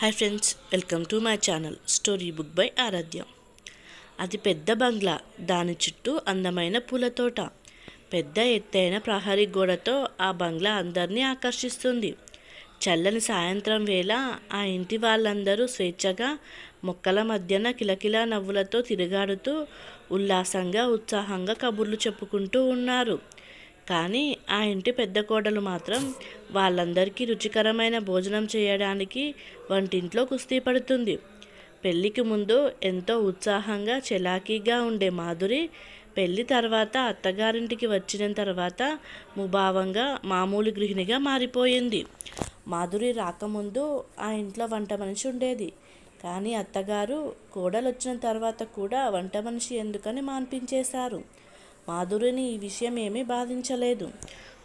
Hi friends welcome to my channel story book by Aaradhya. అది పెద్ద బంగ్లా దాని చుట్టూ అందమైన పూల తోట. పెద్ద ఎత్తైన ప్రహరీ గోడతో ఆ బంగ్లా అందరినీ ఆకర్షిస్తుంది. చల్లని సాయంత్రం వేళ ఆ ఇంటి వాళ్ళందరూ స్వేచ్ఛగా మొక్కల మధ్యన కిలకిలా నవ్వులతో తిరుగాడుతూ ఉల్లాసంగా ఉత్సాహంగా కబుర్లు చెప్పుకుంటూ ఉన్నారు. కానీ ఆ ఇంటి పెద్ద కోడలు మాత్రం వాళ్ళందరికీ రుచికరమైన భోజనం చేయడానికి వంటింట్లో కుస్తీ పడుతుంది. పెళ్ళికి ముందు ఎంతో ఉత్సాహంగా చలాకీగా ఉండే మాధురి పెళ్ళి తర్వాత అత్తగారింటికి వచ్చిన తర్వాత ముభావంగా మామూలు గృహిణిగా మారిపోయింది. మాధురి రాకముందు ఆ ఇంట్లో వంట మనిషి ఉండేది. కానీ అత్తగారు కోడలు వచ్చిన తర్వాత కూడా వంట మనిషి ఎందుకని మాన్పించేశారు? మాధురిని ఈ విషయం ఏమీ బాధించలేదు.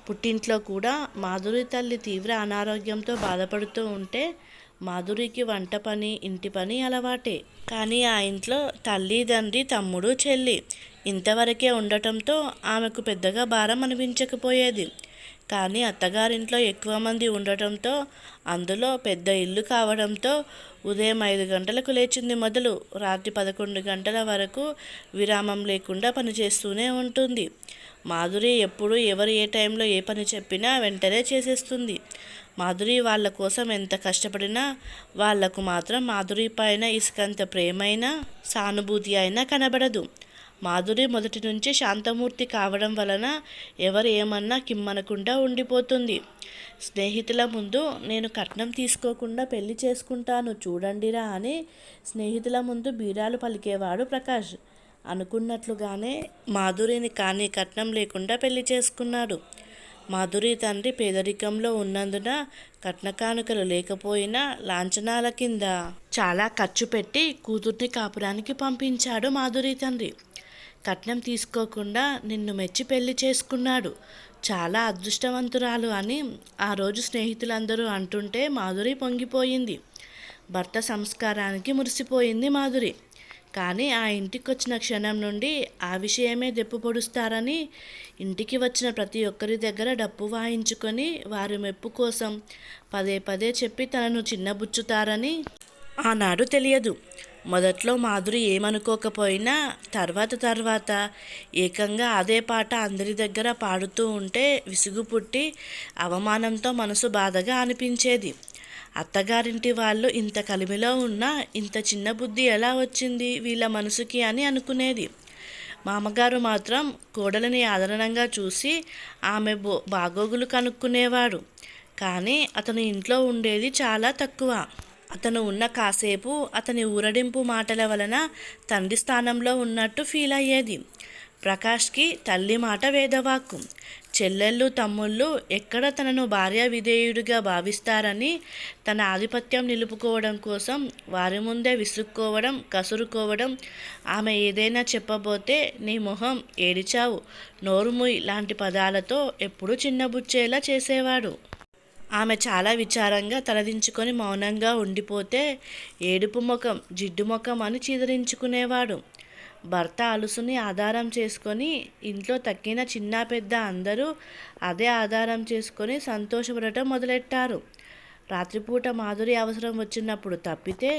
పుట్టింట్లో కూడా మాధురి తల్లి తీవ్ర అనారోగ్యంతో బాధపడుతూ ఉంటే మాధురికి వంట పని ఇంటి పని అలవాటే. కానీ ఆ ఇంట్లో తల్లి తండ్రి తమ్ముడు చెల్లి ఇంతవరకే ఉండటంతో ఆమెకు పెద్దగా భారం అనిపించకపోయేది. కానీ అత్తగారింట్లో ఎక్కువ మంది ఉండటంతో అందులో పెద్ద ఇల్లు కావడంతో ఉదయం ఐదు గంటలకు లేచింది మొదలు. రాత్రి పదకొండు గంటల వరకు విరామం లేకుండా పనిచేస్తూనే ఉంటుంది. మాధురి ఎప్పుడు ఎవరు ఏ టైంలో ఏ పని చెప్పినా వెంటనే చేసేస్తుంది. మాధురి వాళ్ళ కోసం ఎంత కష్టపడినా వాళ్ళకు మాత్రం మాధురి పైన ఇసుకంత ప్రేమైనా సానుభూతి అయినా కనబడదు. మాధురి మొదటి నుంచి శాంతమూర్తి కావడం వలన ఎవరు ఏమన్నా కిమ్మనకుండా ఉండిపోతుంది. స్నేహితుల ముందు నేను కట్నం తీసుకోకుండా పెళ్ళి చేసుకుంటాను చూడండిరా అని స్నేహితుల ముందు బీరాలు పలికేవాడు ప్రకాష్. అనుకున్నట్లుగానే మాధురిని కానీ కట్నం లేకుండా పెళ్ళి చేసుకున్నాడు. మాధురి తండ్రి పేదరికంలో ఉన్నందున కట్న కానుకలు లేకపోయినా లాంఛనాల కింద చాలా ఖర్చు పెట్టి కూతుర్ని కాపురానికి పంపించాడు మాధురి తండ్రి. కట్నం తీసుకోకుండా నిన్ను మెచ్చి పెళ్ళి చేసుకున్నాడు. చాలా అదృష్టవంతురాలు అని ఆ రోజు స్నేహితులందరూ అంటుంటే మాధురి పొంగిపోయింది. భర్త సంస్కారానికి మురిసిపోయింది మాధురి. కానీ ఆ ఇంటికి వచ్చిన క్షణం నుండి ఆ విషయమే దెప్పు పొడుస్తారని ఇంటికి వచ్చిన ప్రతి ఒక్కరి దగ్గర డప్పు వాయించుకొని వారి మెప్పు కోసం పదే పదే చెప్పి తనను చిన్నబుచ్చుతారని ఆనాడు తెలియదు. మొదట్లో మాధురి ఏమనుకోకపోయినా తర్వాత తర్వాత ఏకంగా అదే పాట అందరి దగ్గర పాడుతూ ఉంటే విసుగు పుట్టి అవమానంతో మనసు బాధగా అనిపించేది. అత్తగారింటి వాళ్ళు ఇంత కలిమిలో ఉన్నా ఇంత చిన్న బుద్ధి ఎలా వచ్చింది వీళ్ళ మనసుకి అని అనుకునేది. మామగారు మాత్రం కోడలిని ఆదరణంగా చూసి ఆమె బో బాగోగులు కనుక్కునేవాడు. కానీ అతను ఇంట్లో ఉండేది చాలా తక్కువ. అతను ఉన్న కాసేపు అతని ఊరడింపు మాటల వలన తండ్రి స్థానంలో ఉన్నట్టు ఫీల్ అయ్యేది. ప్రకాష్కి తల్లి మాట వేదవాక్కు. చెల్లెళ్ళు తమ్ముళ్ళు ఎక్కడ తనను భార్య విధేయుడిగా భావిస్తారని తన ఆధిపత్యం నిలుపుకోవడం కోసం వారి ముందే విసుక్కోవడం కసురుకోవడం ఆమె ఏదైనా చెప్పబోతే నీ మొహం ఏడిచావు. నోరుముయ్ లాంటి పదాలతో ఎప్పుడూ చిన్నబుచ్చేలా చేసేవాడు. ఆమె చాలా విచారంగా తలదించుకొని మౌనంగా ఉండిపోతే ఏడుపు ముఖం జిడ్డు ముఖం అని చీదరించుకునేవాడు. భర్త అలుసుని ఆధారం చేసుకొని ఇంట్లో తక్కిన చిన్న పెద్ద అందరూ అదే ఆధారం చేసుకొని సంతోషపడటం మొదలెట్టారు. రాత్రిపూట మాధురి అవసరం వచ్చినప్పుడు తప్పితే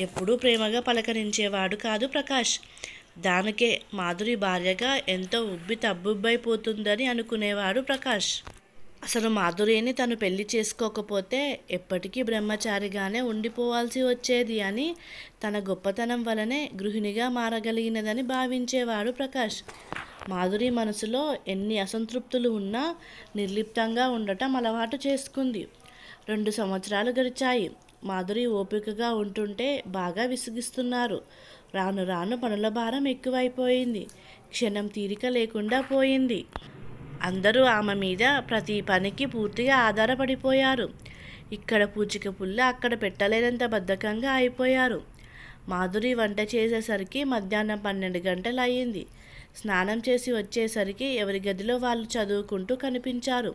ఎప్పుడూ ప్రేమగా పలకరించేవాడు కాదు ప్రకాష్. దానికే మాధురి భార్యగా ఎంతో ఉబ్బి తబ్బుబ్బైపోతుందని అనుకునేవాడు ప్రకాష్. అసలు మాధురిని తను పెళ్ళి చేసుకోకపోతే ఎప్పటికీ బ్రహ్మచారిగానే ఉండిపోవాల్సి వచ్చేది అని తన గొప్పతనం వలనే గృహిణిగా మారగలిగినదని భావించేవాడు ప్రకాష్. మాధురి మనసులో ఎన్ని అసంతృప్తులు ఉన్నా నిర్లిప్తంగా ఉండటం అలవాటు చేసుకుంది. రెండు సంవత్సరాలు గడిచాయి. మాధురి ఓపికగా ఉంటుంటే బాగా విసిగిస్తున్నారు. రాను రాను పనుల భారం ఎక్కువైపోయింది. క్షణం తీరిక లేకుండా పోయింది. అందరూ ఆమె మీద ప్రతి పనికి పూర్తిగా ఆధారపడిపోయారు. ఇక్కడ పూచిక పుల్ల అక్కడ పెట్టలేనంత బద్ధకంగా అయిపోయారు. మాధురి వంట చేసేసరికి మధ్యాహ్నం పన్నెండు గంటలు అయ్యింది స్నానం చేసి వచ్చేసరికి ఎవరి గదిలో వాళ్ళు చదువుకుంటూ కనిపించారు.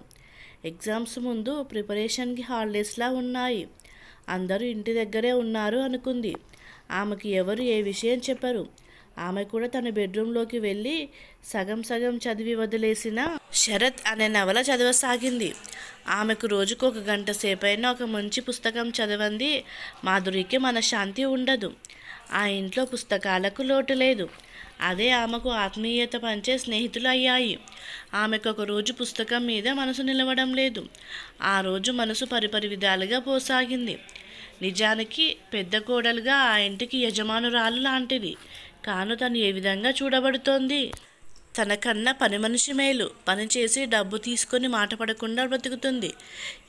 ఎగ్జామ్స్ ముందు ప్రిపరేషన్కి హాలిడేస్లా ఉన్నాయి. అందరూ ఇంటి దగ్గరే ఉన్నారు అనుకుంది. ఆమెకి ఎవరు ఏ విషయం చెప్పరు. ఆమె కూడా తన బెడ్రూమ్లోకి వెళ్ళి సగం సగం చదివి వదిలేసిన శరత్ అనే నవల చదవసాగింది. ఆమెకు రోజుకు ఒక గంట సేపైనా ఒక మంచి పుస్తకం చదవంది. మాధురికి మనశ్శాంతి ఉండదు. ఆ ఇంట్లో పుస్తకాలకు లోటు లేదు. అదే ఆమెకు ఆత్మీయత పంచే స్నేహితులు అయ్యాయి ఆమెకు ఒక రోజు పుస్తకం మీద మనసు నిలవడం లేదు. ఆ రోజు మనసు పరిపరి విధాలుగా పోసాగింది. నిజానికి పెద్ద కోడలుగా ఆ ఇంటికి యజమానురాలు లాంటిది. కాను తను ఏ విధంగా చూడబడుతోంది? తనకన్నా పని మనిషి మేలు. పని చేసి డబ్బు తీసుకొని మాట పడకుండా బ్రతుకుతుంది.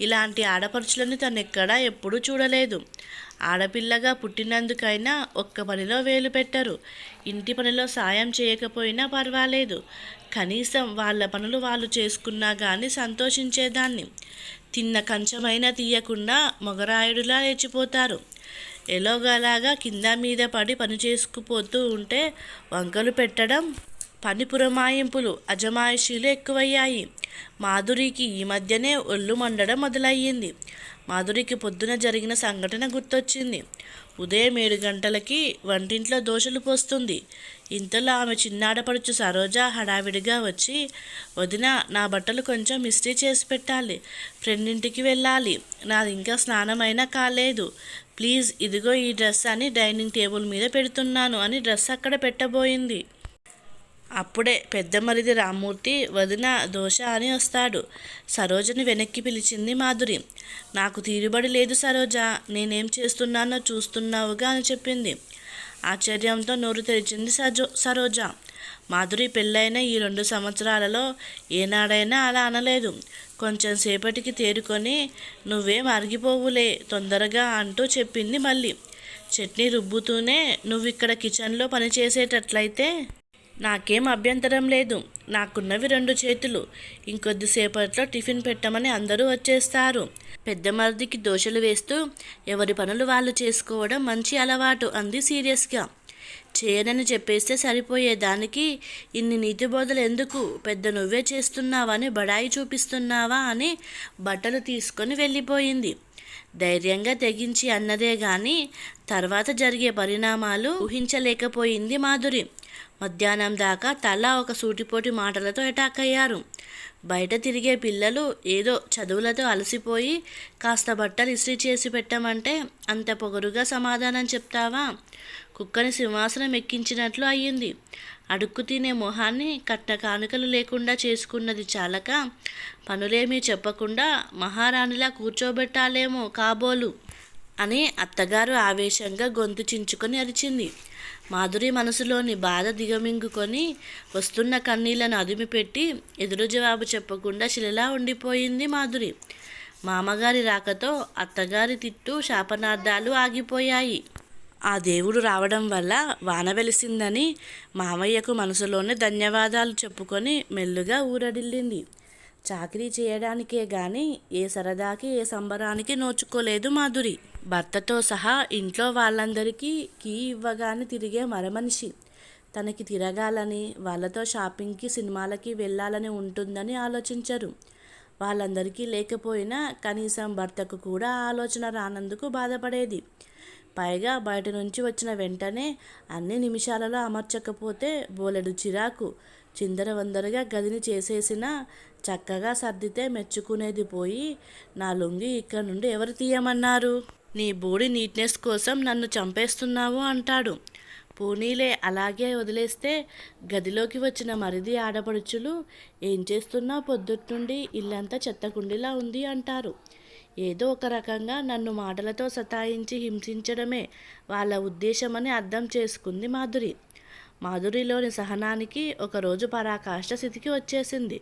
ఇలాంటి ఆడపడుచులను తను ఎక్కడా ఎప్పుడూ చూడలేదు. ఆడపిల్లగా పుట్టినందుకైనా ఒక్క పనిలో వేలు పెట్టరు. ఇంటి పనిలో సాయం చేయకపోయినా పర్వాలేదు. కనీసం వాళ్ళ పనులు వాళ్ళు చేసుకున్నా కానీ సంతోషించేదాన్ని. తిన్న కంచమైనా తీయకుండా మొగరాయుడులా లేచిపోతారు. ఎలోగలాగా కింద మీద పడి పని చేసుకుపోతూ ఉంటే వంకలు పెట్టడం పని పురమాయింపులు అజమాయిషీలు ఎక్కువయ్యాయి. మాధురికి ఈ మధ్యనే ఒళ్ళు మండడం మొదలయ్యింది. మాధురికి పొద్దున జరిగిన సంఘటన గుర్తొచ్చింది. ఉదయం ఏడు గంటలకి వంటింట్లో దోశలు పోస్తుంది. ఇంతలో ఆమె చిన్నాడపడుచు సరోజ హడావిడిగా వచ్చి వదిన నా బట్టలు కొంచెం ఇస్త్రీ చేసి పెట్టాలి. ఫ్రెండ్ ఇంటికి వెళ్ళాలి. నాది ఇంకా స్నానమైనా కాలేదు. ప్లీజ్ ఇదిగో ఈ డ్రెస్ అని డైనింగ్ టేబుల్ మీద పెడుతున్నాను అని డ్రెస్ అక్కడ పెట్టబోయింది. అప్పుడే పెద్ద మరిది రామ్మూర్తి వదిన దోశ అని వస్తాడు. సరోజని వెనక్కి పిలిచింది మాధురి. నాకు తీరుబడి లేదు సరోజ నేనేం చేస్తున్నానో చూస్తున్నావుగా అని చెప్పింది. ఆశ్చర్యంతో నోరు తెరిచింది సజో సరోజ. మాధురి పెళ్ళైన ఈ రెండు సంవత్సరాలలో ఏనాడైనా అలా అనలేదు. కొంచెం సేపటికి తేరుకొని నువ్వేం అరిగిపోవులే తొందరగా అంటూ చెప్పింది మళ్ళీ. చట్నీ రుబ్బుతూనే నువ్వు ఇక్కడ కిచెన్లో పనిచేసేటట్లయితే నాకేం అభ్యంతరం లేదు. నాకున్నవి రెండు చేతులు. ఇంకొద్దిసేపట్లో టిఫిన్ పెట్టమని అందరూ వచ్చేస్తారు. పెద్ద మరిదికి దోశలు వేస్తూ ఎవరి పనులు వాళ్ళు చేసుకోవడం మంచి అలవాటు అంది సీరియస్గా. చేయనని చెప్పేస్తే సరిపోయే దానికి ఇన్ని నీతి బోధలు ఎందుకు? పెద్ద నువ్వే చేస్తున్నావని బడాయి చూపిస్తున్నావా అని బట్టలు తీసుకొని వెళ్ళిపోయింది. ధైర్యంగా తెగించి అన్నదే గాని తర్వాత జరిగే పరిణామాలు ఊహించలేకపోయింది మాధురి. మధ్యాహ్నం దాకా తలా ఒక సూటిపోటి మాటలతో అటాక్ అయ్యారు. బయట తిరిగే పిల్లలు ఏదో చదువులతో అలసిపోయి కాస్త బట్టలు ఇస్త్రీ చేసి పెట్టమంటే అంత పొగరుగా సమాధానం చెప్తావా? కుక్కని సింహాసనం ఎక్కించినట్లు అయ్యింది. అడుక్కు తినే మొహాన్ని కట్ట కానుకలు లేకుండా చేసుకున్నది చాలక పనులేమీ చెప్పకుండా మహారాణిలా కూర్చోబెట్టాలేమో కాబోలు. అని అత్తగారు ఆవేశంగా గొంతు చించుకొని అరిచింది. మాధురి మనసులోని బాధ దిగమింగుకొని వస్తున్న కన్నీళ్ళను అదిమిపెట్టి ఎదురు జవాబు చెప్పకుండా శిలలా ఉండిపోయింది మాధురి. మామగారి రాకతో అత్తగారి తిట్టు శాపనార్థాలు ఆగిపోయాయి. ఆ దేవుడు రావడం వల్ల వాన వెలిసిందని మామయ్యకు మనసులోనే ధన్యవాదాలు చెప్పుకొని మెల్లుగా ఊరడిల్లింది. చాకరీ చేయడానికే గాని ఏ సరదాకి ఏ సంబరానికి నోచుకోలేదు మాధురి. భర్తతో సహా ఇంట్లో వాళ్ళందరికీ కీ ఇవ్వగానే తిరిగే మరమనిషి. తనకి తిరగాలని వాళ్ళతో షాపింగ్కి సినిమాలకి వెళ్ళాలని ఉంటుందని ఆలోచించరు. వాళ్ళందరికీ లేకపోయినా కనీసం భర్తకు కూడా ఆలోచన రానందుకు బాధపడేది. పైగా బయట నుంచి వచ్చిన వెంటనే అన్ని నిమిషాలలో అమర్చకపోతే బోలెడు చిరాకు. చిందరవందరగా గదిని చేసేసినా చక్కగా సర్దితే మెచ్చుకునేది పోయి నా లొంగి ఇక్కడ నుండి ఎవరు తీయమన్నారు? నీ బోడి నీట్నెస్ కోసం నన్ను చంపేస్తున్నావు అంటాడు. పోనీలే అలాగే వదిలేస్తే గదిలోకి వచ్చిన మరిది ఆడపడుచులు ఏం చేస్తున్నా పొద్దుట్నుండి? ఇల్లంతా చెత్తకుండిలా ఉంది అంటారు. ఏదో ఒక రకంగా నన్ను మాటలతో సతాయించి హింసించడమే వాళ్ళ ఉద్దేశమని అర్థం చేసుకుంది మాధురి. మాధురిలోని సహనానికి ఒకరోజు పరాకాష్ట స్థితికి వచ్చేసింది.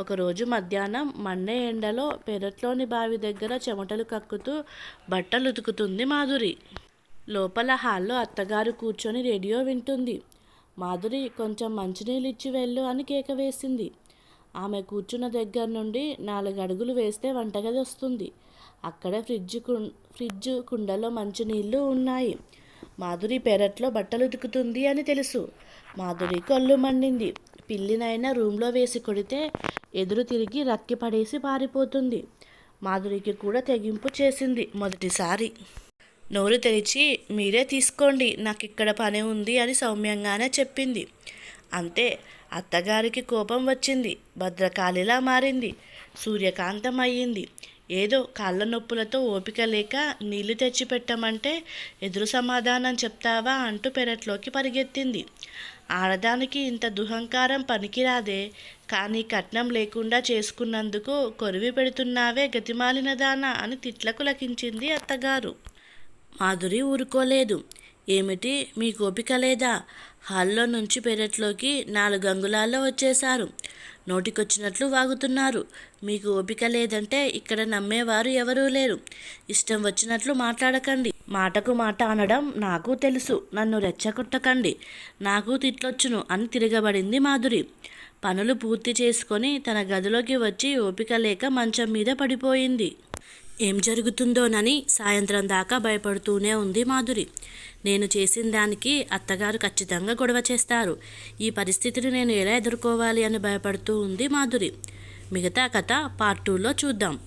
ఒకరోజు మధ్యాహ్నం మండే ఎండలో పెరట్లోని బావి దగ్గర చెమటలు కక్కుతూ బట్టలు ఉతుకుతుంది మాధురి. లోపల హాల్లో అత్తగారు కూర్చొని రేడియో వింటుంది. మాధురి కొంచెం మంచినీళ్ళు ఇచ్చి వెళ్ళు అని కేక వేసింది. ఆమె కూర్చున్న దగ్గర నుండి నాలుగు అడుగులు వేస్తే వంటగది వస్తుంది. అక్కడ ఫ్రిడ్జ్కు ఫ్రిడ్జ్ కుండలో మంచినీళ్ళు ఉన్నాయి. మాధురి పెరట్లో బట్టలు ఉతుకుతుంది అని తెలుసు. మాధురి కళ్ళు మండింది. పిల్లినైనా రూమ్లో వేసి కొడితే ఎదురు తిరిగి రక్కి పడేసి పారిపోతుంది. మాధురికి కూడా తెగింపు చేసింది మొదటిసారి. నోరు తెరిచి మీరే తీసుకోండి నాకు ఇక్కడ పని ఉంది అని సౌమ్యంగానే చెప్పింది. అంతే అత్తగారికి కోపం వచ్చింది. భద్రకాళిలా మారింది. సూర్యకాంతం అయ్యింది ఏదో కాళ్ళ నొప్పులతో ఓపిక లేక నీళ్ళు తెచ్చిపెట్టమంటే ఎదురు సమాధానం చెప్తావా అంటూ పెరట్లోకి పరిగెత్తింది. ఆడదానికి ఇంత దుహంకారం పనికిరాదే కానీ కట్నం లేకుండా చేసుకున్నందుకు కొరివి పెడుతున్నావే గతిమాలిన దానా అని తిట్లకు లకించింది అత్తగారు. మాధురి ఊరుకోలేదు. ఏమిటి? మీ ఓపిక లేదా? హాల్లో నుంచి పెరట్లోకి నాలుగు అంగుళాల్లో వచ్చేశారు. నోటికొచ్చినట్లు వాగుతున్నారు. మీకు ఓపిక లేదంటే ఇక్కడ నమ్మేవారు ఎవరూ లేరు. ఇష్టం వచ్చినట్లు మాట్లాడకండి. మాటకు మాట అనడం నాకు తెలుసు. నన్ను రెచ్చగొట్టకండి. నాకు తిట్లొచ్చును అని తిరగబడింది మాధురి. పనులు పూర్తి చేసుకొని తన గదిలోకి వచ్చి ఓపిక లేక మంచం మీద పడిపోయింది. ఏం జరుగుతుందోనని సాయంత్రం దాకా భయపడుతూనే ఉంది మాధురి. నేను చేసిన దానికి అత్తగారు ఖచ్చితంగా గొడవ చేస్తారు. ఈ పరిస్థితిని నేను ఎలా ఎదుర్కోవాలి అని భయపడుతూ ఉంది మాధురి. మిగతా కథ పార్ట్ టూలో చూద్దాం.